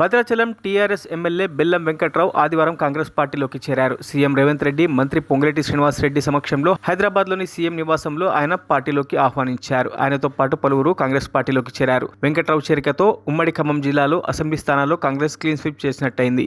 Bhadrachalam TRS MLA బెల్లం వెంకట్రావు ఆదివారం కాంగ్రెస్ పార్టీలోకి చేరారు. సీఎం రేవంత్ రెడ్డి మంత్రి పొంగిరెడ్డి శ్రీనివాస్ రెడ్డి సమక్షంలో హైదరాబాద్లోని సీఎం నివాసంలో ఆయన పార్టీలోకి ఆహ్వానించారు. ఆయనతో పాటు పలువురు కాంగ్రెస్ పార్టీలోకి చేరారు. వెంకట్రావు చేరికతో ఉమ్మడి ఖమ్మం జిల్లాలో అసెంబ్లీ స్థానాల్లో కాంగ్రెస్ క్లీన్ స్వీప్ చేసినట్టయింది.